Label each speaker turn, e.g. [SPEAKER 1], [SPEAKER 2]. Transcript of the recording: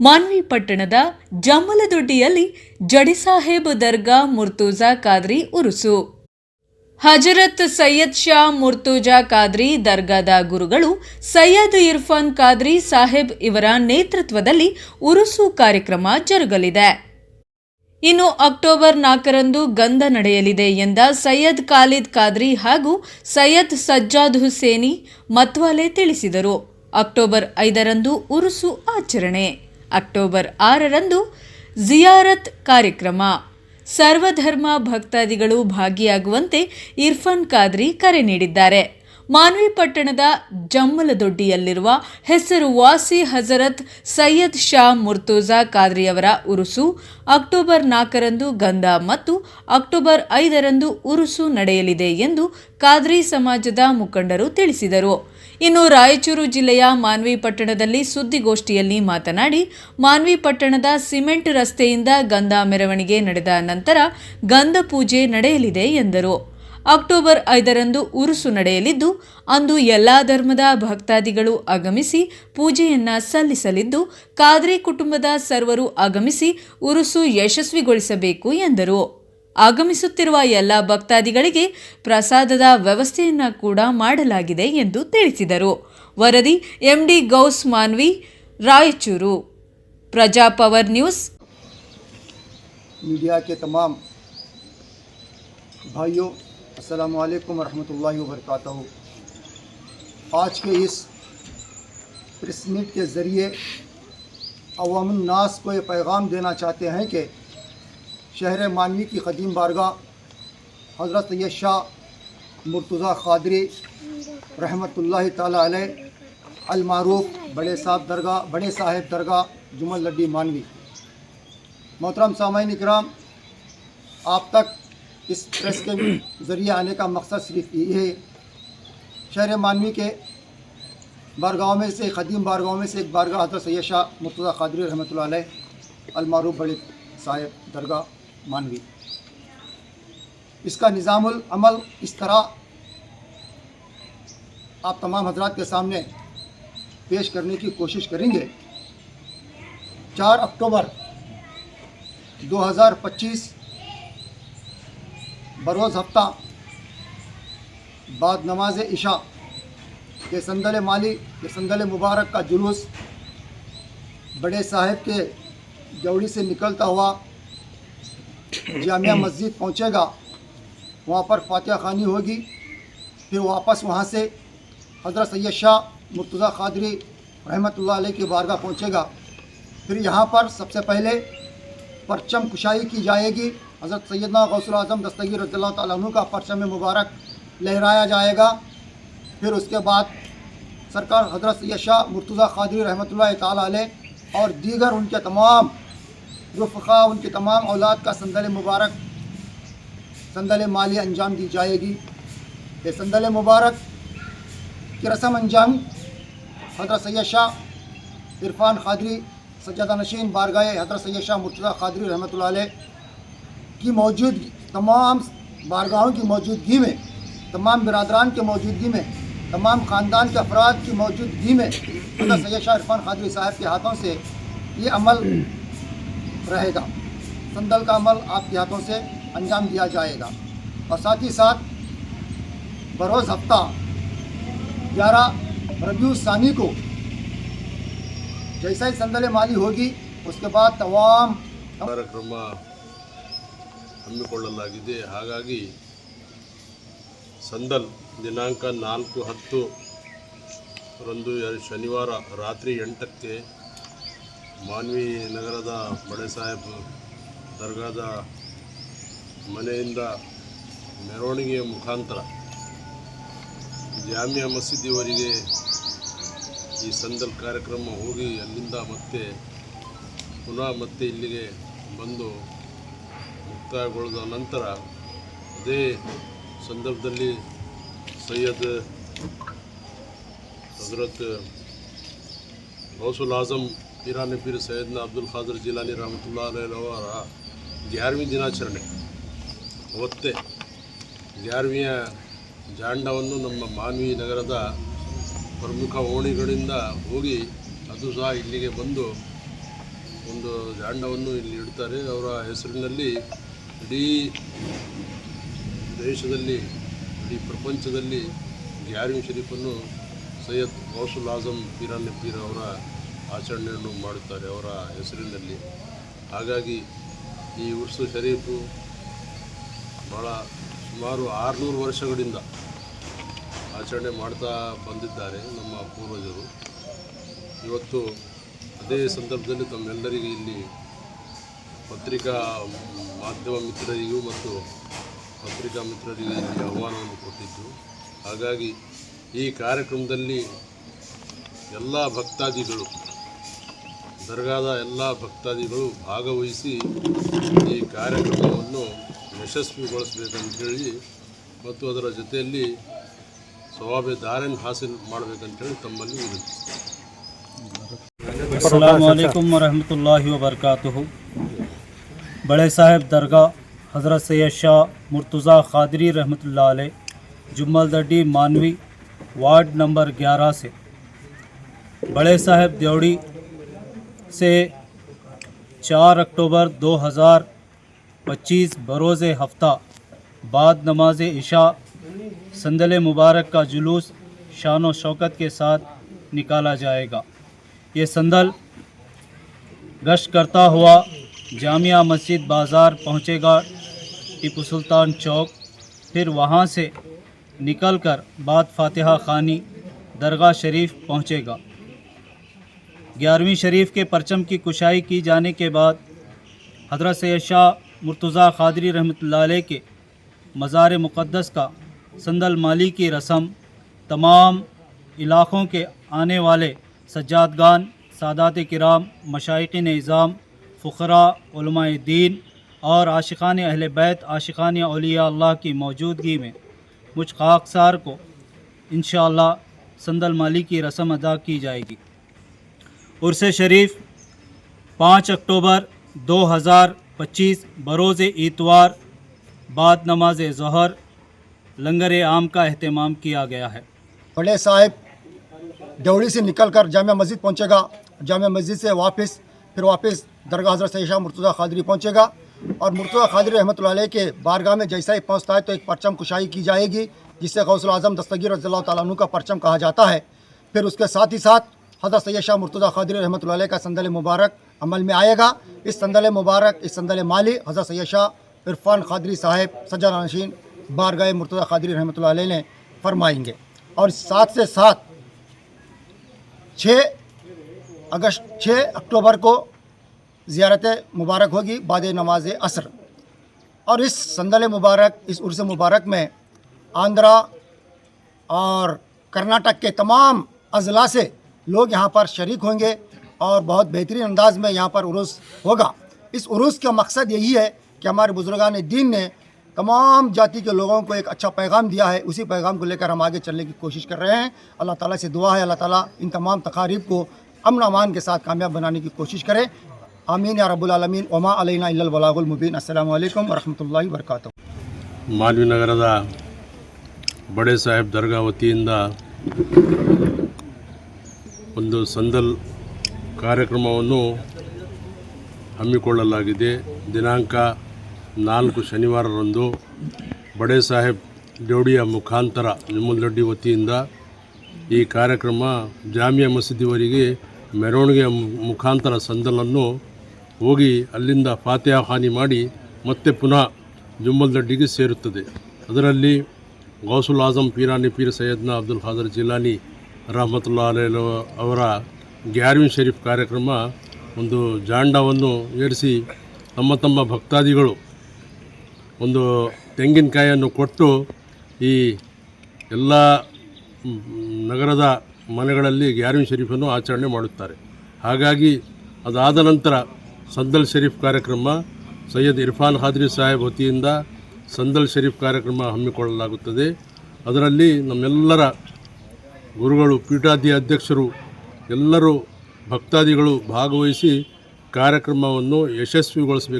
[SPEAKER 1] ಮಾನ್ವಿ ಪಟ್ಟಣದ ಜಮ್ಮಲದೊಡ್ಡಿಯಲ್ಲಿ ಜಡಿಸಾಹೇಬ್ ದರ್ಗಾ ಮುರ್ತೂಜಾ ಖಾದ್ರಿ ಉರುಸು. ಹಜರತ್ ಸೈಯದ್ ಶಾ ಮುರ್ತೂಜಾ ಖಾದ್ರಿ ದರ್ಗಾದ ಗುರುಗಳು ಸೈಯದ್ ಇರ್ಫಾನ್ ಖಾದ್ರಿ ಸಾಹೇಬ್ ಇವರ ನೇತೃತ್ವದಲ್ಲಿ ಉರುಸು ಕಾರ್ಯಕ್ರಮ ಜರುಗಲಿದೆ. ಇನ್ನು ಅಕ್ಟೋಬರ್ ನಾಲ್ಕರಂದು ಗಂಧ ನಡೆಯಲಿದೆ ಎಂದ ಸೈಯದ್ ಖಾಲಿದ್ ಖಾದ್ರಿ ಹಾಗೂ ಸೈಯದ್ ಸಜ್ಜಾದ್ ಹುಸೇನಿ ಮತ್ವಾಲೆ ತಿಳಿಸಿದರು. ಅಕ್ಟೋಬರ್ ಐದರಂದು ಉರುಸು ಆಚರಣೆ. ಅಕ್ಟೋಬರ್ ಆರರಂದು ಜಿಯಾರತ್ ಕಾರ್ಯಕ್ರಮ. ಸರ್ವಧರ್ಮ ಭಕ್ತಾದಿಗಳು ಭಾಗಿಯಾಗುವಂತೆ ಇರ್ಫಾನ್ ಖಾದ್ರಿ ಕರೆ ನೀಡಿದ್ದಾರೆ. ಮಾನ್ವಿ ಪಟ್ಟಣದ ಜಮ್ಮಲದೊಡ್ಡಿಯಲ್ಲಿರುವ ಹೆಸರುವಾಸಿ ಹಜರತ್ ಸೈಯದ್ ಶಾ ಮುರ್ತುಜಾ ಖಾದ್ರಿಯವರ ಉರುಸು, ಅಕ್ಟೋಬರ್ ನಾಲ್ಕರಂದು ಗಂಧ ಮತ್ತು ಅಕ್ಟೋಬರ್ ಐದರಂದು ಉರುಸು ನಡೆಯಲಿದೆ ಎಂದು ಖಾದ್ರಿ ಸಮಾಜದ ಮುಖಂಡರು ತಿಳಿಸಿದರು. ಇನ್ನು ರಾಯಚೂರು ಜಿಲ್ಲೆಯ ಮಾನ್ವಿ ಪಟ್ಟಣದಲ್ಲಿ ಸುದ್ದಿಗೋಷ್ಠಿಯಲ್ಲಿ ಮಾತನಾಡಿ, ಮಾನ್ವಿ ಪಟ್ಟಣದ ಸಿಮೆಂಟ್ ರಸ್ತೆಯಿಂದ ಗಂಧ ಮೆರವಣಿಗೆ ನಡೆದ ನಂತರ ಗಂಧ ಪೂಜೆ ನಡೆಯಲಿದೆ ಎಂದರು. ಅಕ್ಟೋಬರ್ ಐದರಂದು ಉರುಸು ನಡೆಯಲಿದ್ದು, ಅಂದು ಎಲ್ಲಾ ಧರ್ಮದ ಭಕ್ತಾದಿಗಳು ಆಗಮಿಸಿ ಪೂಜೆಯನ್ನ ಸಲ್ಲಿಸಲಿದ್ದು, ಕಾದ್ರಿ ಕುಟುಂಬದ ಸರ್ವರು ಆಗಮಿಸಿ ಉರುಸು ಯಶಸ್ವಿಗೊಳಿಸಬೇಕು ಎಂದರು. ಆಗಮಿಸುತ್ತಿರುವ ಎಲ್ಲ ಭಕ್ತಾದಿಗಳಿಗೆ ಪ್ರಸಾದದ ವ್ಯವಸ್ಥೆಯನ್ನ ಕೂಡ ಮಾಡಲಾಗಿದೆ ಎಂದು ತಿಳಿಸಿದರು ವರದಿ ಎಂಡಿ ಗೌಸ್ ಮಾನ್ವಿ ರಾಯಚೂರು ಪ್ರಜಾ ಪವರ್ ನ್ಯೂಸ್
[SPEAKER 2] मीडिया के तमाम भाइयों अस्सलाम वालेकुम रहमतुल्लाहि व बरकातहू आज के इस प्रेस मीट के ज़रिए अवामनास को ये पैगाम देना चाहते हैं कि شہر مانوی کی قدیم بارگاہ حضرت سید شاہ مرتضیٰ قادری رحمۃ اللہ تعالیٰ علیہ المعروف بڑے صاحب درگاہ، بڑے صاحب درگاہ جمل لڈی مانوی۔ محترم سامعین اکرام، آپ تک اس پریس کے ذریعے آنے کا مقصد صرف یہ ہے۔ شہر مانوی کے بارگاہوں میں سے، قدیم بارگاہوں میں سے ایک بارگاہ حضرت سید شاہ مرتضیٰ قادری رحمۃ اللہ علیہ المعروف بڑے صاحب درگاہ۔ مانوی۔ اس کا نظام العمل اس طرح آپ تمام حضرات کے سامنے پیش کرنے کی کوشش کریں گے۔ چار اکتوبر دو ہزار پچیس، بروز ہفتہ بعد نماز عشاء کے سندل مالی، کے سندل مبارک کا جلوس بڑے صاحب کے جوڑی سے نکلتا ہوا جامعہ مسجد پہنچے گا، وہاں پر فاتحہ خانی ہوگی، پھر واپس وہاں سے حضرت سید شاہ مرتضیٰ قادری رحمۃ اللہ علیہ کی بارگاہ پہنچے گا۔ پھر یہاں پر سب سے پہلے پرچم کشائی کی جائے گی۔ حضرت سیدنا غوث العظم دستگیر رضی اللہ تعالیٰ عنہ کا پرچم مبارک لہرایا جائے گا۔ پھر اس کے بعد سرکار حضرت سید شاہ مرتضیٰ قادری رحمۃ اللہ تعالیٰ علیہ اور دیگر ان کے تمام رفقا، ان کے تمام اولاد کا سندل مبارک سندل مالی انجام دی جائے گی۔ یہ سندل مبارک کی رسم انجام حضرت سید شاہ عرفان خادری، سجادہ نشین بارگاہ حضرت سید شاہ مرتضی خادری رحمۃ اللہ علیہ کی موجودگی، تمام بارگاہوں کی موجودگی میں، تمام برادران کے موجودگی میں، تمام خاندان کے افراد کی موجودگی میں حضرت سید شاہ عرفان خادری صاحب کے ہاتھوں سے یہ عمل رہے گا۔ سندل کا عمل آپ کی ہاتھوں سے انجام دیا جائے گا۔ اور ساتھ ہی ساتھ بروز ہفتہ گیارہ ربیو ثانی کو جیسا ہی سندل مالی ہوگی، اس کے بعد تمام
[SPEAKER 3] ಕಾರ್ಯಕ್ರಮ ಹಮ್ಮಿಕೊಳ್ಳಲಾಗಿದೆ ಹಾಗಾಗಿ ಸಂದಲ್ ದಿನಾಂಕ ನಾಲ್ಕು ಹತ್ತು ರಂದು ಶನಿವಾರ ರಾತ್ರಿ ಎಂಟಕ್ಕೆ ಮಾನ್ವಿ ನಗರದ ಬಡೆ ಸಾಹೇಬ್ ದರ್ಗಾದ ಮನೆಯಿಂದ ಮೆರವಣಿಗೆಯ ಮುಖಾಂತರ ಜಾಮಿಯಾ ಮಸೀದಿವರೆಗೆ ಈ ಸಂದಲ್ ಕಾರ್ಯಕ್ರಮ ಹೋಗಿ ಅಲ್ಲಿಂದ ಮತ್ತೆ ಪುನಃ ಮತ್ತೆ ಇಲ್ಲಿಗೆ ಬಂದು ಮುಕ್ತಾಯಗೊಳ್ಳದ ನಂತರ ಅದೇ ಸಂದರ್ಭದಲ್ಲಿ ಸೈಯದ್ ಹಜರತ್ ಗೌಸುಲ್ ಆಜಮ್ ಇರಾನಿ ಪೀರ್ ಸೈಯದ್ನ ಅಬ್ದುಲ್ ಖಾದರ್ ಜಿಲಾನಿ ರಹಮತುಲ್ಲಾ ಗ್ಯಾರ್ವಿ ದಿನಾಚರಣೆ. ಅವತ್ತೇ ಗ್ಯಾರ್ವಿಯ ಜಾಂಡವನ್ನು ನಮ್ಮ ಮಾನ್ವಿ ನಗರದ ಪ್ರಮುಖ ಓಣಿಗಳಿಂದ ಹೋಗಿ ಅದು ಸಹ ಇಲ್ಲಿಗೆ ಬಂದು ಒಂದು ಜಾಂಡವನ್ನು ಇಲ್ಲಿ ಇಡ್ತಾರೆ. ಅವರ ಹೆಸರಿನಲ್ಲಿ ಇಡೀ ದೇಶದಲ್ಲಿ, ಇಡೀ ಪ್ರಪಂಚದಲ್ಲಿ ಗ್ಯಾರ್ವಿ ಶರೀಫನ್ನು ಸೈಯದ್ ಗೌಸುಲ್ ಆಜಮ್ ಪೀರಾನ್ ಪೀರ್ ಅವರ ಆಚರಣೆಯನ್ನು ಮಾಡುತ್ತಾರೆ ಅವರ ಹೆಸರಿನಲ್ಲಿ. ಹಾಗಾಗಿ ಈ ಉರ್ಸು ಶರೀಫು ಭಾಳ ಸುಮಾರು ಆರುನೂರು ವರ್ಷಗಳಿಂದ ಆಚರಣೆ ಮಾಡ್ತಾ ಬಂದಿದ್ದಾರೆ ನಮ್ಮ ಪೂರ್ವಜರು. ಇವತ್ತು ಅದೇ ಸಂದರ್ಭದಲ್ಲಿ ತಮ್ಮೆಲ್ಲರಿಗೂ ಇಲ್ಲಿ ಪತ್ರಿಕಾ ಮಾಧ್ಯಮ ಮಿತ್ರರಿಗೂ ಮತ್ತು ಪತ್ರಿಕಾ ಮಿತ್ರರಿಗೆ ಇಲ್ಲಿ ಆಹ್ವಾನವನ್ನು ಕೊಟ್ಟಿದ್ದು. ಹಾಗಾಗಿ ಈ ಕಾರ್ಯಕ್ರಮದಲ್ಲಿ ಎಲ್ಲ ಭಕ್ತಾದಿಗಳು ದರ್ಗಾದ ಎಲ್ಲ ಭಕ್ತಾದಿಗಳು ಭಾಗವಹಿಸಿ ಈ ಕಾರ್ಯಕ್ರಮವನ್ನು ಯಶಸ್ವಿಗೊಳಿಸ್ಬೇಕಂತೇಳಿ ಮತ್ತು ಅದರ ಜೊತೆಯಲ್ಲಿ ಸವಾಬೆ ದಾರನ್ ಹಾಸಿಲ್ ಮಾಡಬೇಕಂತೇಳಿ ತಮ್ಮಲ್ಲಿ ವಿನಂತಿ
[SPEAKER 4] अल्लाम वरहमतुल्लाहि वबरकातुहु बड़े साहब दरगाह हज़रत सैयद शाह मुर्तज़ा खादरी रहमतुल्लाह अलैह जुम्मल दड्डी मानवी वार्ड नंबर 11 से बड़े साहब देवड़ी سے چار اکتوبر دو ہزار پچیس بروز ہفتہ بعد نماز عشاء سندل مبارک کا جلوس شان و شوکت کے ساتھ نکالا جائے گا۔ یہ سندل گشت کرتا ہوا جامعہ مسجد بازار پہنچے گا ٹیپو سلطان چوک۔ پھر وہاں سے نکل کر بعد فاتحہ خانی درگاہ شریف پہنچے گا۔ گیارہویں شریف کے پرچم کی کشائی کی جانے کے بعد حضرت سید شاہ مرتضیٰ قادری رحمۃ اللہ علیہ کے مزار مقدس کا سندل مالی کی رسم تمام علاقوں کے آنے والے سجادگان، سادات کرام، مشائقین نظام فخرا علماء دین اور عاشقان اہل بیت، عاشقان اولیاء اللہ کی موجودگی میں مجھ خاکسار کو انشاءاللہ سندل مالی کی رسم ادا کی جائے گی۔ عرس شریف، پانچ اکتوبر دو ہزار پچیس، بروز اتوار، بعد نماز ظہر، لنگر عام کا اہتمام کیا گیا ہے۔
[SPEAKER 2] بڑے صاحب ڈیوڑی سے نکل کر جامع مسجد پہنچے گا۔ جامع مسجد سے واپس، پھر واپس درگاہ حضرت عیشہ مرتضی خادری پہنچے گا۔ اور مرتضی خادری رحمۃ اللہ علیہ کے بارگاہ میں جیسا ہی پہنچتا ہے تو ایک پرچم کشائی کی جائے گی جسے غوث العظم دستگیر رضی اللہ تعالیٰ عنہ کا پرچم کہا جاتا ہے۔ پھر اس کے ساتھ ہی ساتھ حضرت سید شاہ مرتضیٰ قادری رحمۃ اللہ علیہ کا سندل مبارک عمل میں آئے گا۔ اس سندل مبارک، اس سندل مالی حضرت سید شاہ عرفان قادری صاحب سجا نشین، بارگاہ مرتضیٰ قادری رحمۃ اللہ علیہ نے فرمائیں گے۔ اور ساتھ سے ساتھ چھ اگست، چھ اکتوبر کو زیارت مبارک ہوگی، بعد نماز عصر۔ اور اس سندل مبارک، اس عرس مبارک میں آندھرا اور کرناٹک کے تمام اضلاع سے لوگ یہاں پر شریک ہوں گے اور بہت بہترین انداز میں یہاں پر عروس ہوگا۔ اس عروس کا مقصد یہی ہے کہ ہمارے بزرگان دین نے تمام جاتی کے لوگوں کو ایک اچھا پیغام دیا ہے۔ اسی پیغام کو لے کر ہم آگے چلنے کی کوشش کر رہے ہیں۔ اللہ تعالیٰ سے دعا ہے۔ اللہ تعالیٰ ان تمام تقاریب کو امن امان کے ساتھ کامیاب بنانے کی کوشش کرے۔ آمین یا رب العالمین۔ عما اللہ البلاغ المبین۔ السلام علیکم ورحمۃ اللہ وبرکاتہ۔
[SPEAKER 3] مانوی نگر دا بڑے صاحب درگاہ و تین دا ಒಂದು ಸಂದಲ್ ಕಾರ್ಯಕ್ರಮವನ್ನು ಹಮ್ಮಿಕೊಳ್ಳಲಾಗಿದೆ. ದಿನಾಂಕ ನಾಲ್ಕು ಶನಿವಾರರಂದು ಬಡೇ ಸಾಹೇಬ್ ಜೋಡಿಯ ಮುಖಾಂತರ ನಿಮ್ಮಲಡ್ಡಿ ವತಿಯಿಂದ ಈ ಕಾರ್ಯಕ್ರಮ ಜಾಮಿಯಾ ಮಸೀದಿವರಿಗೆ ಮೆರವಣಿಗೆಯ ಮುಖಾಂತರ ಸಂದಲನ್ನು ಹೋಗಿ ಅಲ್ಲಿಂದ ಫಾತಿಹಾ ಹಾನಿ ಮಾಡಿ ಮತ್ತೆ ಪುನಃ ಜುಮ್ಮಲ್ದಡ್ಡಿಗೆ ಸೇರುತ್ತದೆ. ಅದರಲ್ಲಿ ಗೌಸುಲ್ ಆಜಂ ಪೀರಾನಿ ಪೀರ್ ಸೈಯದ್ನ ಅಬ್ದುಲ್ ಖಾದರ್ ಜಿಲಾನಿ ರಹಮತುಲ್ಲಾ ಅಲೇಲು ಅವರ ಗ್ಯಾರ್ವಿನ್ ಶರೀಫ್ ಕಾರ್ಯಕ್ರಮ ಒಂದು ಜಾಂಡವನ್ನು ಏರಿಸಿ ತಮ್ಮ ತಮ್ಮ ಭಕ್ತಾದಿಗಳು ಒಂದು ತೆಂಗಿನಕಾಯಿಯನ್ನು ಕೊಟ್ಟು ಈ ಎಲ್ಲ ನಗರದ ಮನೆಗಳಲ್ಲಿ ಗ್ಯಾರ್ವಿನ್ ಶರೀಫನ್ನು ಆಚರಣೆ ಮಾಡುತ್ತಾರೆ. ಹಾಗಾಗಿ ಅದಾದ ನಂತರ ಸಂದಲ್ ಶರೀಫ್ ಕಾರ್ಯಕ್ರಮ ಸೈಯದ್ ಇರ್ಫಾನ್ ಹಾದ್ರಿ ಸಾಹೇಬ್ ವತಿಯಿಂದ ಸಂದಲ್ ಶರೀಫ್ ಕಾರ್ಯಕ್ರಮ ಹಮ್ಮಿಕೊಳ್ಳಲಾಗುತ್ತದೆ. ಅದರಲ್ಲಿ ನಮ್ಮೆಲ್ಲರ ಗುರುಗಳು ಪೀಠಾಧಿ ಅಧ್ಯಕ್ಷರು ಎಲ್ಲರೂ ಭಕ್ತಾದಿಗಳು ಭಾಗವಹಿಸಿ ಕಾರ್ಯಕ್ರಮವನ್ನು ಯಶಸ್ವಿಗೊಳಿಸಬೇಕು.